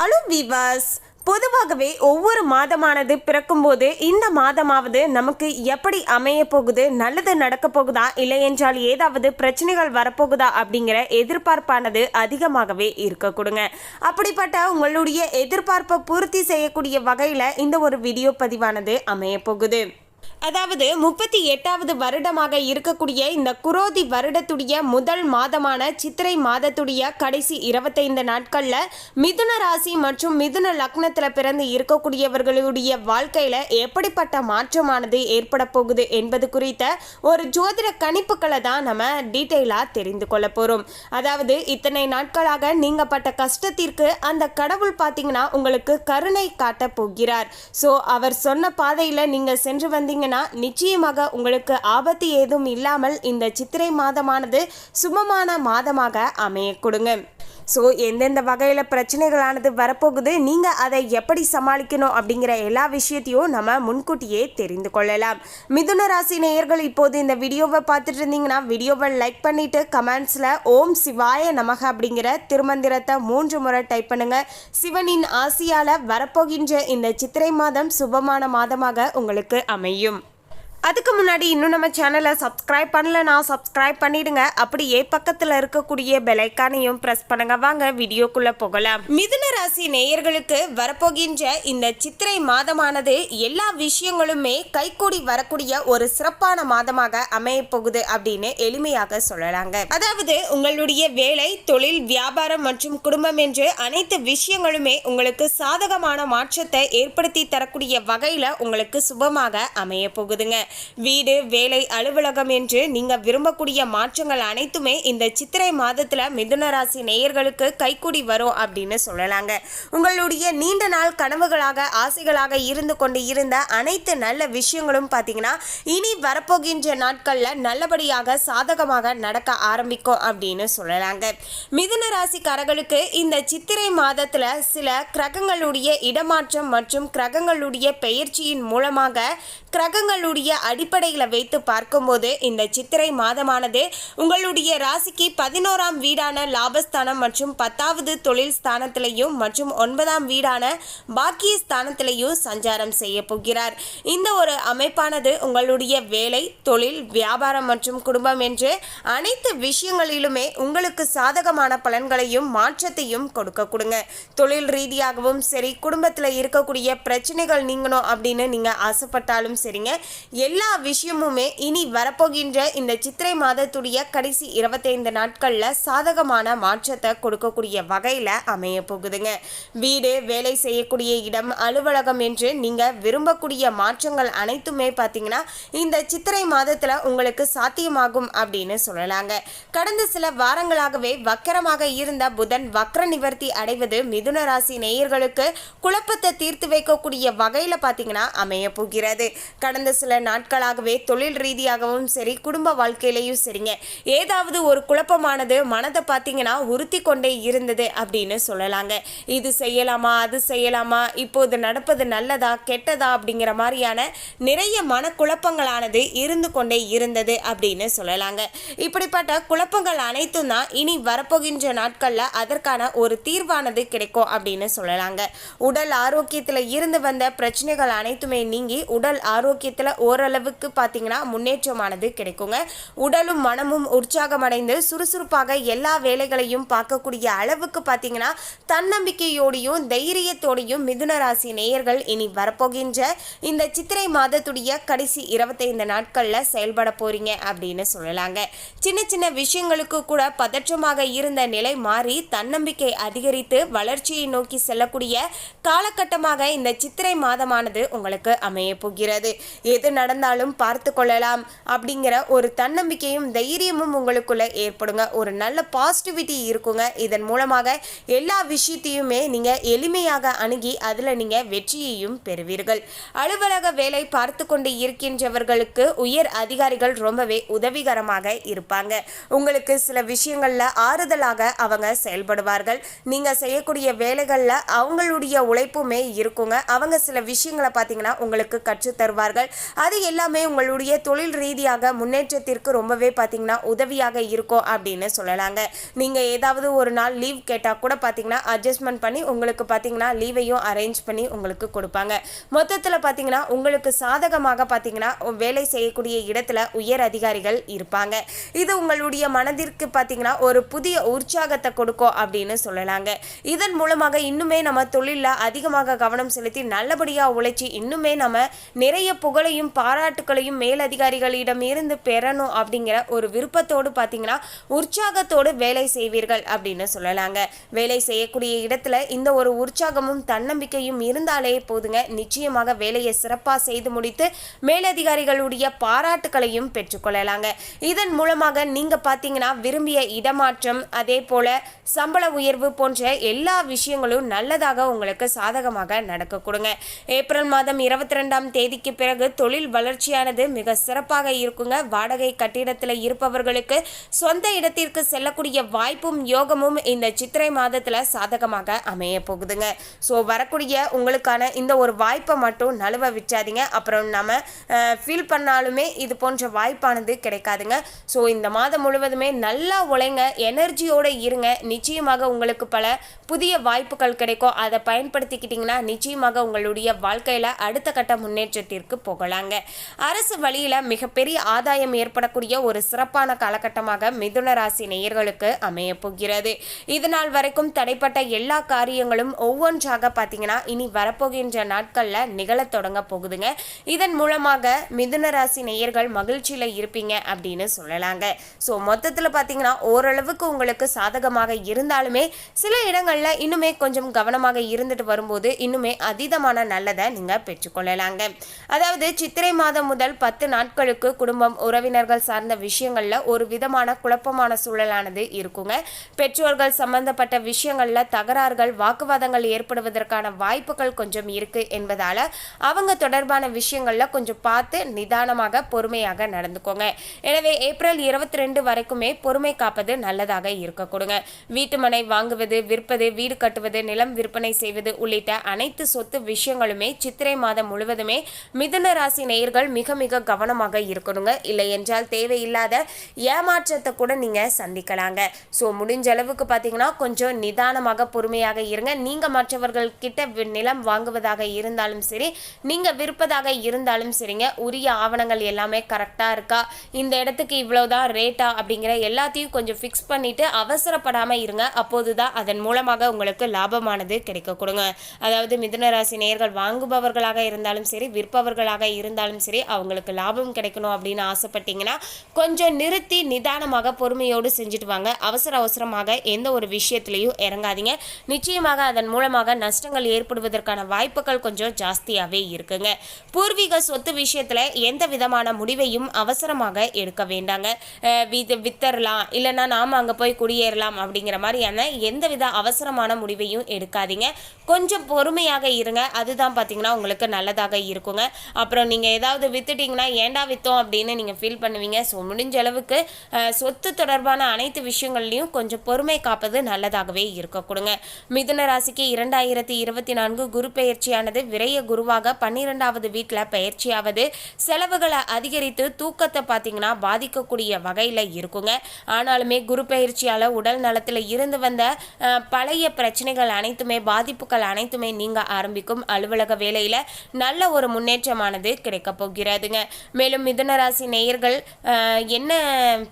Hello விவாஸ் பொதுவாகவே ஒவ்வொரு மாதமானது பிறக்கும்போது இந்த மாதமாவது நமக்கு எப்படி அமைய போகுது நல்லது நடக்க போகுதா இல்லை என்றால் ஏதாவது பிரச்சனைகள் வரப்போகுதா அப்படிங்கிற எதிர்பார்ப்பானது அதிகமாகவே இருக்க கொடுங்க. அப்படிப்பட்ட உங்களுடைய எதிர்பார்ப்பை பூர்த்தி செய்யக்கூடிய வகையில் இந்த ஒரு வீடியோ பதிவானது அமைய போகுது. அதாவது முப்பத்தி எட்டாவது வருடமாக இருக்கக்கூடிய இந்த குரோதி வருடத்துடைய முதல் மாதமான சித்திரை மாதத்துடைய கடைசி இருபத்தைந்து நாட்களில் மிதுன ராசி மற்றும் மிதுன லக்னத்தில் பிறந்து இருக்கக்கூடியவர்களுடைய வாழ்க்கையில் எப்படிப்பட்ட மாற்றமானது ஏற்பட போகுது என்பது குறித்த ஒரு ஜோதிட கணிப்புகளை தான் நம்ம டீட்டெயிலாக தெரிந்து கொள்ள போகிறோம் அதாவது இத்தனை நாட்களாக நீங்கள் பட்ட கஷ்டத்திற்கு அந்த கடவுள் பார்த்தீங்கன்னா உங்களுக்கு கருணை காட்ட போகிறார். ஸோ அவர் சொன்ன பாதையில் நீங்கள் சென்று வந்தீங்க பார்த்தீங்கன்னா நிச்சயமாக உங்களுக்கு ஆபத்து ஏதும் இல்லாமல் இந்த சித்திரை மாதமானது சுமமான மாதமாக அமைய கொடுங்க. ஸோ எந்தெந்த வகையில் பிரச்சனைகளானது வரப்போகுது நீங்கள் அதை எப்படி சமாளிக்கணும் அப்படிங்கிற எல்லா விஷயத்தையும் நம்ம முன்கூட்டியே தெரிந்து கொள்ளலாம். மிதுன ராசி நேயர்கள் இப்போது இந்த வீடியோவை பார்த்துட்டு இருந்தீங்கன்னா வீடியோவை லைக் பண்ணிட்டு கமெண்ட்ஸில் ஓம் சிவாய நமக அப்படிங்கிற திருமந்திரத்தை மூன்று முறை டைப் பண்ணுங்க. சிவனின் ஆசியால் வரப்போகின்ற இந்த சித்திரை மாதம் சுபமான மாதமாக உங்களுக்கு அமையும். அதுக்கு முன்னாடி இன்னும் நம்ம சேனலை சப்ஸ்கிரைப் பண்ணலனா சப்ஸ்கிரைப் பண்ணிடுங்க. அப்படியே பக்கத்தில் இருக்கக்கூடிய பெலைக்கானையும் ப்ரெஸ் பண்ணுங்க. வாங்க வீடியோக்குள்ள போகலாம். மிதுன ராசி நேயர்களுக்கு வரப்போகின்ற இந்த சித்திரை மாதமானது எல்லா விஷயங்களுமே கைகூடி வரக்கூடிய ஒரு சிறப்பான மாதமாக அமைய போகுது அப்படின்னு எளிமையாக சொல்லலாங்க. அதாவது உங்களுடைய வேலை தொழில் வியாபாரம் மற்றும் குடும்பம் என்று அனைத்து விஷயங்களுமே உங்களுக்கு சாதகமான மாற்றத்தை ஏற்படுத்தி தரக்கூடிய வகையில் உங்களுக்கு சுபமாக அமைய போகுதுங்க வீடு வேலை அலுவலகம் என்று நீங்கள் விரும்பக்கூடிய மாற்றங்கள் அனைத்துமே இந்த சித்திரை மாதத்தில் மிதுன ராசி நேயர்களுக்கு கைக்கூடி வரும் அப்படின்னு சொல்லலாங்க. உங்களுடைய நீண்ட நாள் கனவுகளாக ஆசைகளாக இருந்து கொண்டு இருந்த அனைத்து நல்ல விஷயங்களும் பார்த்தீங்கன்னா இனி வரப்போகின்ற நாட்களில் நல்லபடியாக சாதகமாக நடக்க ஆரம்பிக்கும் அப்படின்னு சொல்லலாங்க. மிதுன ராசிக்காரர்களுக்கு இந்த சித்திரை மாதத்தில் சில கிரகங்களுடைய இடமாற்றம் மற்றும் கிரகங்களுடைய பெயர்ச்சியின் மூலமாக கிரகங்களுடைய அடிப்படையில் வைத்து பார்க்கும்போது இந்த சித்திரை மாதமானது உங்களுடைய ராசிக்கு பதினோராம் வீடான லாபஸ்தானம் மற்றும் பத்தாவது தொழில் ஸ்தானத்திலையும் மற்றும் ஒன்பதாம் வீடான பாக்கிய ஸ்தானத்திலையும் சஞ்சாரம் செய்ய போகிறார். இந்த ஒரு அமைப்பானது உங்களுடைய வேலை தொழில் வியாபாரம் மற்றும் குடும்பம் என்று அனைத்து விஷயங்களிலுமே உங்களுக்கு சாதகமான பலன்களையும் மாற்றத்தையும் கொடுக்க கொடுங்க. தொழில் ரீதியாகவும் சரி குடும்பத்தில் இருக்கக்கூடிய பிரச்சனைகள் நீங்கணும் அப்படின்னு நீங்கள் ஆசைப்பட்டாலும் சரிங்க. எல்லா விஷயமுமே இனி வரப்போகின்ற இந்த சித்திரை மாதத்துடைய கடைசி இருபத்தைந்து நாட்களில் சாதகமான மாற்றத்தை கொடுக்கக்கூடிய வகையில் அமைய போகுதுங்க. வீடு வேலை செய்யக்கூடிய இடம் அலுவலகம் என்று நீங்கள் விரும்பக்கூடிய மாற்றங்கள் அனைத்துமே பார்த்தீங்கன்னா இந்த சித்திரை மாதத்தில் உங்களுக்கு சாத்தியமாகும் அப்படின்னு சொல்லலாங்க. கடந்த சில வாரங்களாகவே வக்கரமாக இருந்த புதன் வக்ர நிவர்த்தி அடைவது மிதுன ராசி நேயர்களுக்கு குழப்பத்தை தீர்த்து வைக்கக்கூடிய வகையில் பார்த்தீங்கன்னா அமைய போகிறது. கடந்த சில நாட்களாகவே தொழில் ரீதியாகவும் சரி குடும்ப வாழ்க்கையிலையும் சரிங்க. ஏதாவது ஒரு குழப்பமானது மனதை பார்த்தீங்கன்னா உறுத்தி கொண்டே இருந்தது அப்படின்னு சொல்லலாங்க. இது செய்யலாமா அது செய்யலாமா இப்போது நடப்பது நல்லதா கெட்டதா அப்படிங்கிற மாதிரியான நிறைய மனக்குழப்பங்களானது இருந்து கொண்டே இருந்தது அப்படின்னு சொல்லலாங்க. இப்படிப்பட்ட குழப்பங்கள் அனைத்தும் தான் இனி வரப்போகின்ற நாட்களில் அதற்கான ஒரு தீர்வானது கிடைக்கும் அப்படின்னு சொல்லலாங்க. உடல் ஆரோக்கியத்தில் இருந்து வந்த பிரச்சனைகள் அனைத்துமே நீங்கி உடல் ஆரோக்கியத்தில் ஓரளவுக்கு பார்த்தீங்கன்னா முன்னேற்றமானது கிடைக்குங்க. உடலும் மனமும் உற்சாகமடைந்து சுறுசுறுப்பாக எல்லா வேலைகளையும் பார்க்கக்கூடிய அளவுக்கு பார்த்தீங்கன்னா தன்னம்பிக்கையோடையும் தைரியத்தோடையும் மிதுன ராசி நேயர்கள் இனி வரப்போகின்ற இந்த சித்திரை மாதத்துடைய கடைசி இருபத்தைந்து நாட்களில் செயல்பட போறீங்க அப்படின்னு சொல்லலாங்க. சின்ன சின்ன விஷயங்களுக்கு கூட பதற்றமாக இருந்த நிலை மாறி தன்னம்பிக்கை அதிகரித்து வளர்ச்சியை நோக்கி செல்லக்கூடிய காலகட்டமாக இந்த சித்திரை மாதமானது உங்களுக்கு அமைய போகிறது. எது நடந்தாலும் பார்த்து கொள்ளலாம் அப்படிங்கிற ஒரு தன்னம்பிக்கையும் தைரியமும் உங்களுக்குள்ளே ஏற்படுங்க. ஒரு நல்ல பாசிட்டிவிட்டி இருக்குங்க. இதன் மூலமாக எல்லா விஷயத்தையுமே நீங்கள் எளிமையாக அணுகி அதில் நீங்கள் வெற்றியையும் பெறுவீர்கள். அலுவலக வேலை பார்த்து கொண்டு இருக்கின்றவர்களுக்கு உயர் அதிகாரிகள் ரொம்பவே உதவிகரமாக இருப்பாங்க. உங்களுக்கு சில விஷயங்களில் ஆறுதலாக அவங்க செயல்படுவார்கள். நீங்கள் செய்யக்கூடிய வேலைகளில் அவங்களுடைய உழைப்புமே இருக்குங்க. அவங்க சில விஷயங்களை பார்த்தீங்கன்னா உங்களுக்கு கற்றுத் தருவார்கள் அது எல்லாமே உங்களுடைய தொழில் ரீதியாக முன்னேற்றத்திற்கு ரொம்பவே பார்த்தீங்கன்னா உதவியாக இருக்கும் அப்படின்னு சொல்லலாங்க. நீங்கள் ஏதாவது ஒரு நாள் லீவ் கேட்டால் கூட பார்த்தீங்கன்னா அட்ஜஸ்ட்மெண்ட் பண்ணி உங்களுக்கு பார்த்தீங்கன்னா லீவையும் அரேஞ்ச் பண்ணி உங்களுக்கு கொடுப்பாங்க. மொத்தத்தில் பார்த்தீங்கன்னா உங்களுக்கு சாதகமாக பார்த்தீங்கன்னா வேலை செய்யக்கூடிய இடத்துல உயர் அதிகாரிகள் இருப்பாங்க. இது உங்களுடைய மனதிற்கு பார்த்தீங்கன்னா ஒரு புதிய உற்சாகத்தை கொடுக்கும் அப்படின்னு சொல்லலாங்க. இதன் மூலமாக இன்னுமே நம்ம தொழிலில் அதிகமாக கவனம் செலுத்தி நல்லபடியாக உழைச்சி இன்னுமே நம்ம நிறைய புகழையும் பாராட்டுகளையும் மேலதிகாரிகளிடம் இருந்து பெறணும் அப்படிங்கிற ஒரு விருப்பத்தோடு பார்த்தீங்கன்னா உற்சாகத்தோடு வேலை செய்வீர்கள் அப்படின்னு சொல்லலாங்க. வேலை செய்யக்கூடிய இடத்துல இந்த ஒரு உற்சாகமும் தன்னம்பிக்கையும் இருந்தாலே போதுங்க. நிச்சயமாக வேலையை சிறப்பாக செய்து முடித்து மேலதிகாரிகளுடைய பாராட்டுகளையும் பெற்றுக்கொள்ளலாங்க இதன் மூலமாக நீங்கள் பார்த்தீங்கன்னா விரும்பிய இடமாற்றம் அதே போல சம்பள உயர்வு போன்ற எல்லா விஷயங்களும் நல்லதாக உங்களுக்கு சாதகமாக நடக்க கொடுங்க. ஏப்ரல் மாதம் இருபத்தி ரெண்டாம் தேதிக்கு பிறகு தொழில் வளர்ச்சியானது மிக சிறப்பாக இருக்குங்க. வாடகை கட்டிடத்தில் இருப்பவர்களுக்கு சொந்த இடத்திற்கு செல்லக்கூடிய வாய்ப்பும் யோகமும் இந்த சித்திரை மாதத்தில் சாதகமாக அமைய போகுதுங்க. ஸோ வரக்கூடிய உங்களுக்கான இந்த ஒரு வாய்ப்பை மட்டும் நழுவ விற்றாதீங்க அப்புறம் நம்ம ஃபீல் பண்ணாலுமே இது போன்ற வாய்ப்பானது கிடைக்காதுங்க. ஸோ இந்த மாதம் முழுவதுமே நல்லா உழைங்க. எனர்ஜியோடு இருங்க. நிச்சயமாக உங்களுக்கு பல புதிய வாய்ப்புகள் கிடைக்கும். அதை பயன்படுத்திக்கிட்டிங்கன்னா நிச்சயமாக உங்களுடைய வாழ்க்கையில் அடுத்த கட்ட முன்னேற்றத்திற்கு போகலாங்க. அரசு வழியில் மிகப்பெரிய ஆதாயம் ஏற்படக்கூடிய ஒரு சிறப்பான காலகட்டமாக மிதுன ராசி நேயர்களுக்கு அமைய போகிறது. இதனால் வரைக்கும் தடைப்பட்ட எல்லா காரியங்களும் ஒவ்வொன்றாக பார்த்தீங்கன்னா இனி வரப்போகின்ற நாட்களில் நிகழத் தொடங்க போகுதுங்க. இதன் மூலமாக மிதுன ராசி நேயர்கள் மகிழ்ச்சியில் இருப்பீங்க அப்படின்னு சொல்லலாங்க. ஸோ மொத்தத்தில் பார்த்தீங்கன்னா ஓரளவுக்கு உங்களுக்கு சாதகமாக இருந்தாலுமே சில இடங்களில் இன்னுமே கொஞ்சம் கவனமாக இருந்துட்டு வரும்போது இன்னுமே அதீதமான நல்லதை நீங்கள் பெற்றுக்கொள்ளலாங்க. அதாவது சித்திரை மாதம் முதல் பத்து நாட்களுக்கு குடும்பம் உறவினர்கள் சார்ந்த விஷயங்களில் ஒரு விதமான குழப்பமான சூழலானது இருக்குங்க. பெற்றோர்கள் சம்பந்தப்பட்ட விஷயங்களில் தகராறுகள் வாக்குவாதங்கள் ஏற்படுவதற்கான வாய்ப்புகள் கொஞ்சம் இருக்கு என்பதால் அவங்க தொடர்பான விஷயங்களில் கொஞ்சம் பார்த்து நிதானமாக பொறுமையாக நடந்துக்கோங்க. எனவே ஏப்ரல் இருபத்தி ரெண்டு வரைக்குமே பொறுமை காப்பது நல்லதாக இருக்க கொடுங்க வீட்டு மனை வாங்குவது விற்பது வீடு கட்டுவது நிலம் விற்பனை செய்வது உள்ளிட்ட அனைத்து சொத்து விஷயங்களுமே சித்திரை மாதம் முழுவதுமே மிதுன ராசி நேயர்கள் மிக மிக கவனமாக இருக்கணுங்க. இல்லை என்றால் தேவையில்லாத ஏமாற்றத்தை கூட நீங்கள் சந்திக்கலாங்க. ஸோ முடிஞ்ச அளவுக்கு பார்த்தீங்கன்னா கொஞ்சம் நிதானமாக பொறுமையாக இருங்க. நீங்கள் மற்றவர்கள் கிட்ட நிலம் வாங்குவதாக இருந்தாலும் சரி நீங்கள் விற்பதாக இருந்தாலும் சரிங்க. உரிய ஆவணங்கள் எல்லாமே கரெக்டாக இருக்கா? இந்த இடத்துக்கு இவ்வளோதான் ரேட்டா? அப்படிங்கிற எல்லாத்தையும் கொஞ்சம் ஃபிக்ஸ் பண்ணிட்டு அவசரப்படாமல் இருங்க. அப்போது தான் அதன் மூலமாக உங்களுக்கு லாபமானது கிடைக்க கொடுங்க. அதாவது மிதுன ராசி நேர்கள் வாங்குபவர்களாக இருந்தாலும் சரி விற்பவர்களாக இருந்தாலும் சரி அவங்களுக்கு லாபம் கிடைக்கணும் அப்படின்னு ஆசைப்பட்டீங்கன்னா கொஞ்சம் நிறுத்தி நிதானமாக பொறுமையோடு செஞ்சுட்டு வாங்க. அவசர அவசரமாக எந்த ஒரு விஷயத்திலையும் இறங்காதீங்க. நிச்சயமாக அதன் மூலமாக நஷ்டங்கள் ஏற்படுவதற்கான வாய்ப்புகள் கொஞ்சம் ஜாஸ்தியாகவே இருக்குங்க. பூர்வீக சொத்து விஷயத்தில் எந்த விதமான முடிவையும் அவசரமாக எடுக்க வேண்டாங்க. வித்தரலாம் இல்லைன்னா நாம் அங்கே போய் குடியேறலாம் அப்படிங்கிற மாதிரியான எந்தவித அவசரமான முடிவையும் எடுக்காதீங்க. கொஞ்சம் பொறுமையாக இருங்க. அதுதான் பார்த்தீங்கன்னா உங்களுக்கு நல்லதாக இருக்குங்க. அப்புறம் நீங்கள் ஏதாவது வித்துட்டிங்கன்னா ஏண்டா விற்றோம் அப்படின்னு நீங்கள் ஃபீல் பண்ணுவீங்க. ஸோ முடிஞ்ச அளவுக்கு சொத்து தொடர்பான அனைத்து விஷயங்கள்லையும் கொஞ்சம் பொறுமை காப்பது நல்லதாகவே இருக்க கொடுங்க. மிதுன ராசிக்கு இரண்டாயிரத்தி இருபத்தி நான்கு குரு பெயர்ச்சியானது விரைய குருவாக பன்னிரெண்டாவது வீட்டில் பயிற்சியாவது செலவுகளை அதிகரித்து தூக்கத்தை பார்த்தீங்கன்னா பாதிக்கக்கூடிய வகையில் இருக்குங்க. ஆனாலுமே குரு பயிற்சியால் உடல் நலத்தில் இருந்து வந்த பழைய பிரச்சனைகள் அனைத்துமே பாதிப்புகள் அனைத்துமே நீங்க ஆரம்பிக்கும் அலுவலக வேலையில் நல்ல ஒரு முன்னேற்றமானது கிடைக்க போகிறதுங்க. மேலும் மிதுனராசி நேயர்கள் என்ன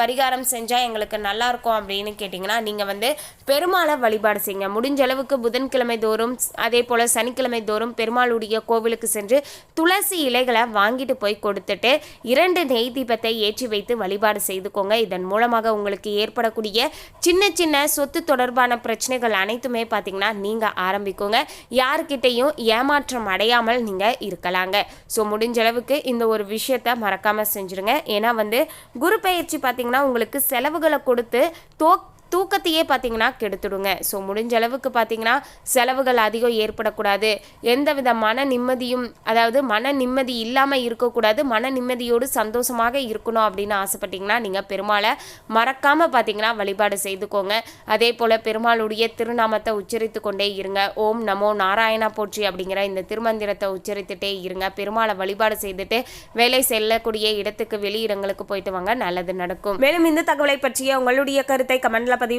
பரிகாரம் செஞ்சால் எங்களுக்கு நல்லா இருக்கும் அப்படின்னு கேட்டிங்கன்னா நீங்கள் வந்து பெருமாளை வழிபாடு செய்யுங்க. முடிஞ்ச அளவுக்கு புதன்கிழமை தோறும் அதே போல் சனிக்கிழமை தோறும் பெருமாளுடைய கோவிலுக்கு சென்று துளசி இலைகளை வாங்கிட்டு போய் கொடுத்துட்டு இரண்டு நெய் தீபத்தை ஏற்றி வைத்து வழிபாடு செய்துக்கோங்க. இதன் மூலமாக உங்களுக்கு ஏற்படக்கூடிய சின்ன சின்ன சொத்து தொடர்பான பிரச்சனைகள் அனைத்துமே பார்த்தீங்கன்னா நீங்கள் ஆரம்பிக்கோங்க. யாருக்கிட்டையும் ஏமாற்றம் அடையாமல் நீங்கள் இருக்கலாங்க. ஸோ முடிஞ்ச அளவுக்கு இந்த ஒரு விஷயத்த மறக்காமல் செஞ்சுருங்க. ஏன்னா வந்து குரு பயிற்சி பார்த்தீங்கன்னா உங்களுக்கு செலவுகளை கொடுத்து தோக் தூக்கத்தையே பார்த்தீங்கன்னா கெடுத்துடுங்க. ஸோ முடிஞ்ச அளவுக்கு பார்த்தீங்கன்னா செலவுகள் அதிகம் ஏற்படக்கூடாது. எந்த வித மன நிம்மதியும் அதாவது மன நிம்மதி இல்லாமல் இருக்கக்கூடாது. மன நிம்மதியோடு சந்தோஷமாக இருக்கணும் அப்படின்னு ஆசைப்பட்டீங்கன்னா நீங்கள் பெருமாளை மறக்காமல் பார்த்தீங்கன்னா வழிபாடு செய்துக்கோங்க. அதே போல் பெருமாளுடைய திருநாமத்தை உச்சரித்து கொண்டே இருங்க. ஓம் நமோ நாராயணா போற்றி அப்படிங்கிற இந்த திருமந்திரத்தை உச்சரித்துட்டே இருங்க. பெருமாளை வழிபாடு செய்துட்டு வேலை செல்லக்கூடிய இடத்துக்கு வெளியிடங்களுக்கு போயிட்டு வாங்க. நல்லது நடக்கும். மேலும் இந்த தகவலை பற்றிய உங்களுடைய கருத்தை கமெண்ட்ல பதிவு